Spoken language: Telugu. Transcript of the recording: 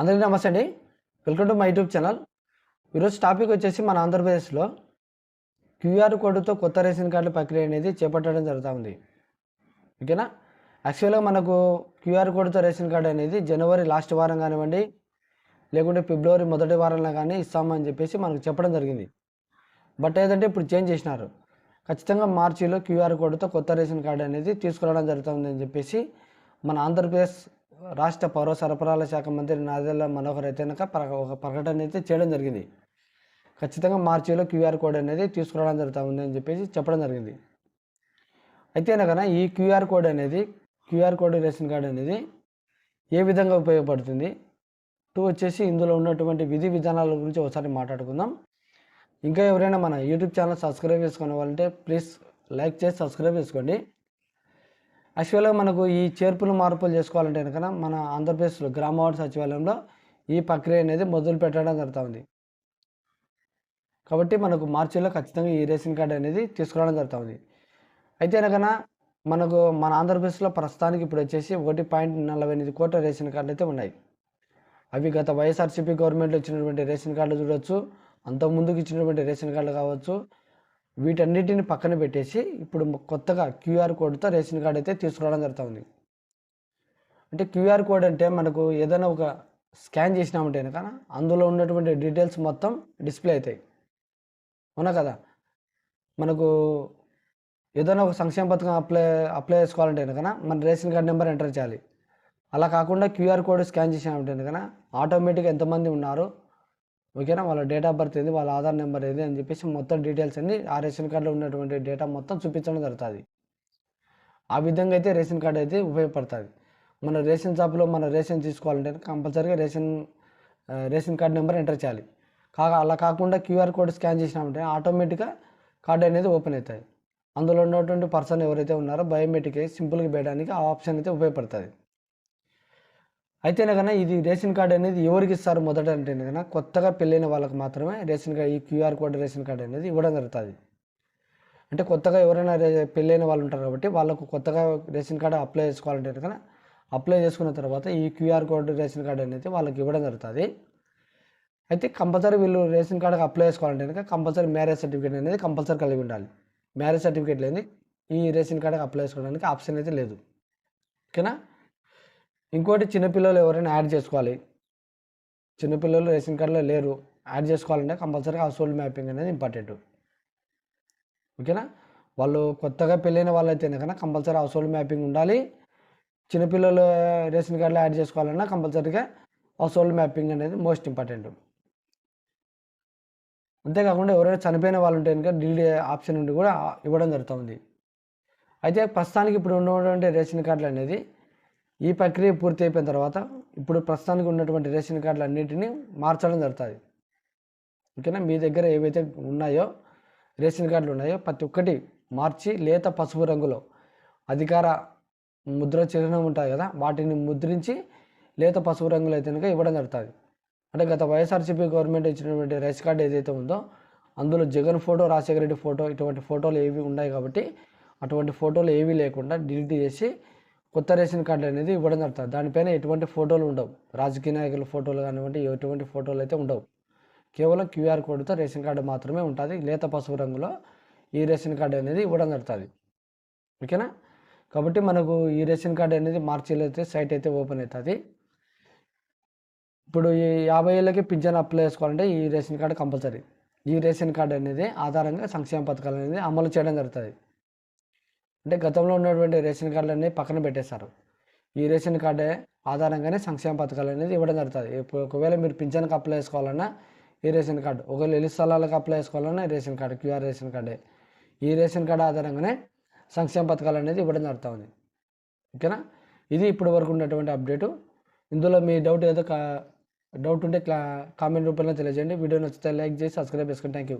అందరికీ నమస్తే అండి. Welcome to my YouTube channel. ఈరోజు టాపిక్ వచ్చేసి మన ఆంధ్రప్రదేశ్లో క్యూఆర్ కోడ్తో కొత్త రేషన్ కార్డుల ప్రక్రియ అనేది చేపట్టడం జరుగుతూ ఉంది ఓకేనా? యాక్చువల్గా మనకు క్యూఆర్ కోడ్తో రేషన్ కార్డు అనేది జనవరి లాస్ట్ వారం కానివ్వండి లేకుంటే ఫిబ్రవరి మొదటి వారంలో కానీ ఇస్తామని చెప్పేసి మనకు చెప్పడం జరిగింది. బట్ ఏదంటే ఇప్పుడు చేంజ్ చేసినారు. ఖచ్చితంగా మార్చిలో క్యూఆర్ కోడ్తో కొత్త రేషన్ కార్డు అనేది తీసుకురావడం జరుగుతుంది అని చెప్పేసి మన ఆంధ్రప్రదేశ్ రాష్ట్ర పౌర సరఫరాల శాఖ మంత్రి నాదెల్ల మనోహర్ అయితే ఒక ప్రకటన అయితే చేయడం జరిగింది. ఖచ్చితంగా మార్చిలో క్యూఆర్ కోడ్ అనేది తీసుకురావడం జరుగుతుంది అని చెప్పేసి చెప్పడం జరిగింది. అయితే కనుక ఈ క్యూఆర్ కోడ్ అనేది క్యూఆర్ కోడ్ రేషన్ కార్డ్ అనేది ఏ విధంగా ఉపయోగపడుతుంది? టూ వచ్చేసి ఇందులో ఉన్నటువంటి విధి విధానాల గురించి ఒకసారి మాట్లాడుకుందాం. ఇంకా ఎవరైనా మన యూట్యూబ్ ఛానల్ సబ్స్క్రైబ్ చేసుకునే వాళ్ళంటే ప్లీజ్ లైక్ చేసి సబ్స్క్రైబ్ చేసుకోండి. యాక్చువల్గా మనకు ఈ చేర్పులు మార్పులు చేసుకోవాలంటే కనుక మన ఆంధ్రప్రదేశ్లో గ్రామ సచివాలయంలో ఈ ప్రక్రియ అనేది మొదలు పెట్టడం జరుగుతుంది. కాబట్టి మనకు మార్చిలో ఖచ్చితంగా ఈ రేషన్ కార్డు అనేది తీసుకురావడం జరుగుతుంది. అయితే కనుక మనకు మన ఆంధ్రప్రదేశ్లో ప్రస్తుతానికి ఇప్పుడు వచ్చేసి ఒకటి పాయింట్ నలభై ఎనిమిది కోట్ల రేషన్ కార్డులు అయితే ఉన్నాయి. అవి గత వైఎస్ఆర్సీపీ గవర్నమెంట్లో ఇచ్చినటువంటి రేషన్ కార్డులు చూడొచ్చు. అంతకుముందుకు ఇచ్చినటువంటి రేషన్ కార్డులు కావచ్చు. వీటన్నిటిని పక్కన పెట్టేసి ఇప్పుడు కొత్తగా క్యూఆర్ కోడ్తో రేషన్ కార్డు అయితే తీసుకురావడం జరుగుతుంది. అంటే క్యూఆర్ కోడ్ అంటే మనకు ఏదైనా ఒక స్కాన్ చేసినామంటే కనుక అందులో ఉన్నటువంటి డీటెయిల్స్ మొత్తం డిస్ప్లే అవుతాయి. అవునా కదా? మనకు ఏదైనా ఒక సంక్షేమ పథకం అప్లై అప్లై చేసుకోవాలంటే కనుక మన రేషన్ కార్డ్ నెంబర్ ఎంటర్ చేయాలి. అలా కాకుండా క్యూఆర్ కోడ్ స్కాన్ చేసినామంటే కనుక ఆటోమేటిక్గా ఎంతమంది ఉన్నారు? ఓకేనా? వాళ్ళ డేట్ ఆఫ్ బర్త్ ఏది వాళ్ళ ఆధార్ నెంబర్ ఏది అని చెప్పేసి మొత్తం డీటెయిల్స్ అన్ని ఆ రేషన్ కార్డులో ఉన్నటువంటి డేటా మొత్తం చూపించడం జరుగుతుంది. ఆ విధంగా అయితే రేషన్ కార్డు అయితే ఉపయోగపడుతుంది. మన రేషన్ షాప్లో మన రేషన్ తీసుకోవాలంటే కంపల్సరీగా ration ration card number enter చేయాలి. కాగా అలా కాకుండా క్యూఆర్ కోడ్ స్కాన్ చేసినామంటే ఆటోమేటిక్గా కార్డు అనేది ఓపెన్ అవుతుంది అందులో ఉన్నటువంటి పర్సన్ ఎవరైతే ఉన్నారో బయోమెట్రిక్ సింపుల్గా వేయడానికి ఆ ఆప్షన్ అయితే ఉపయోగపడుతుంది. అయితేనే కన్నా ఇది రేషన్ కార్డు అనేది ఎవరికి ఇస్తారు మొదట అంటే కన్నా కొత్తగా పెళ్ళైన వాళ్ళకి మాత్రమే రేషన్ కార్డు ఈ క్యూఆర్ కోడ్ రేషన్ కార్డు అనేది ఇవ్వడం జరుగుతుంది. అంటే కొత్తగా ఎవరైనా పెళ్ళైన వాళ్ళు ఉంటారు కాబట్టి వాళ్ళకు కొత్తగా రేషన్ కార్డు అప్లై చేసుకోవాలంటే కన్నా అప్లై చేసుకున్న తర్వాత ఈ క్యూఆర్ కోడ్ రేషన్ కార్డు అనేది వాళ్ళకి ఇవ్వడం జరుగుతుంది. అయితే కంపల్సరీ వీళ్ళు రేషన్ కార్డుకి అప్లై చేసుకోవాలంటే కనుక కంపల్సరీ మ్యారేజ్ సర్టిఫికేట్ అనేది కంపల్సరీ కలిగి ఉండాలి. మ్యారేజ్ సర్టిఫికేట్ లేని ఈ రేషన్ కార్డుకి అప్లై చేసుకోవడానికి ఆప్షన్ అయితే లేదు. ఓకేనా? ఇంకోటి చిన్నపిల్లలు ఎవరైనా యాడ్ చేసుకోవాలి. చిన్నపిల్లలు రేషన్ కార్డులో లేరు. యాడ్ చేసుకోవాలంటే కంపల్సరీగా హౌస్హోల్డ్ మ్యాపింగ్ అనేది ఇంపార్టెంట్. ఓకేనా? వాళ్ళు కొత్తగా పెళ్ళైన వాళ్ళైతేనే కన్నా కంపల్సరీ హౌస్హోల్డ్ మ్యాపింగ్ ఉండాలి. చిన్నపిల్లలు రేషన్ కార్డులో యాడ్ చేసుకోవాలన్నా కంపల్సరీగా హౌస్హోల్డ్ మ్యాపింగ్ అనేది మోస్ట్ ఇంపార్టెంట్. అంతేకాకుండా ఎవరైనా చనిపోయిన వాళ్ళు ఉంటే కనుక డిలీట్ ఆప్షన్ నుండి కూడా ఇవ్వడం జరుగుతుంది. అయితే ప్రస్తుతానికి ఇప్పుడు ఉన్నటువంటి రేషన్ కార్డులు అనేది ఈ ప్రక్రియ పూర్తి అయిపోయిన తర్వాత ఇప్పుడు ప్రస్తుతానికి ఉన్నటువంటి రేషన్ కార్డులు అన్నింటినీ మార్చడం జరుగుతుంది. ఓకేనా? మీ దగ్గర ఏవైతే ఉన్నాయో రేషన్ కార్డులు ఉన్నాయో ప్రతి ఒక్కటి మార్చి లేత పసుపు రంగులో అధికార ముద్ర చిహ్నం ఉంటుంది కదా వాటిని ముద్రించి లేత పసుపు రంగులో అయితే కనుక ఇవ్వడం జరుగుతుంది. అంటే గత వైఎస్ఆర్సీపీ గవర్నమెంట్ ఇచ్చినటువంటి రేషన్ కార్డు ఏదైతే ఉందో అందులో జగన్ ఫోటో రాజశేఖర రెడ్డి ఫోటో ఇటువంటి ఫోటోలు ఏవి ఉన్నాయి కాబట్టి అటువంటి ఫోటోలు ఏవీ లేకుండా డిలీట్ చేసి కొత్త రేషన్ కార్డు అనేది ఇవ్వడం జరుగుతుంది. దానిపైన ఎటువంటి ఫోటోలు ఉండవు. రాజకీయ నాయకుల ఫోటోలు కానివ్వండి ఎటువంటి ఫోటోలు అయితే ఉండవు. కేవలం క్యూఆర్ కోడ్తో రేషన్ కార్డు మాత్రమే ఉంటుంది. లేత పసుపు రంగులో ఈ రేషన్ కార్డు అనేది ఇవ్వడం జరుగుతుంది. ఓకేనా? కాబట్టి మనకు ఈ రేషన్ కార్డు అనేది మార్చిలో అయితే సైట్ అయితే ఓపెన్ అవుతుంది. ఇప్పుడు ఈ యాభై ఏళ్ళకి పింఛన్ అప్లై చేసుకోవాలంటే ఈ రేషన్ కార్డు కంపల్సరీ. ఈ రేషన్ కార్డు అనేది ఆధారంగా సంక్షేమ పథకాలు అనేది అమలు చేయడం జరుగుతుంది. అంటే గతంలో ఉన్నటువంటి రేషన్ కార్డులు అనేవి పక్కన పెట్టేశారు. ఈ రేషన్ కార్డే ఆధారంగానే సంక్షేమ పథకాలు అనేది ఇవ్వడం జరుగుతుంది. ఒకవేళ మీరు పింఛన్కి అప్లై చేసుకోవాలన్నా ఈ రేషన్ కార్డు ఒకవేళ ఇల్లు స్థలాలకు అప్లై చేసుకోవాలన్నా రేషన్ కార్డు క్యూఆర్ రేషన్ కార్డే. ఈ రేషన్ కార్డు ఆధారంగానే సంక్షేమ పథకాలు అనేది ఇవ్వడం జరుగుతుంది ఓకేనా? ఇది ఇప్పటి వరకు ఉన్నటువంటి అప్డేటు. ఇందులో మీ డౌట్ ఏదో కా డౌట్ ఉంటే క్లా కామెంట్ రూపంలో తెలియజేయండి. వీడియో నచ్చితే లైక్ చేసి సబ్స్క్రైబ్ చేసుకోండి థ్యాంక్ యూ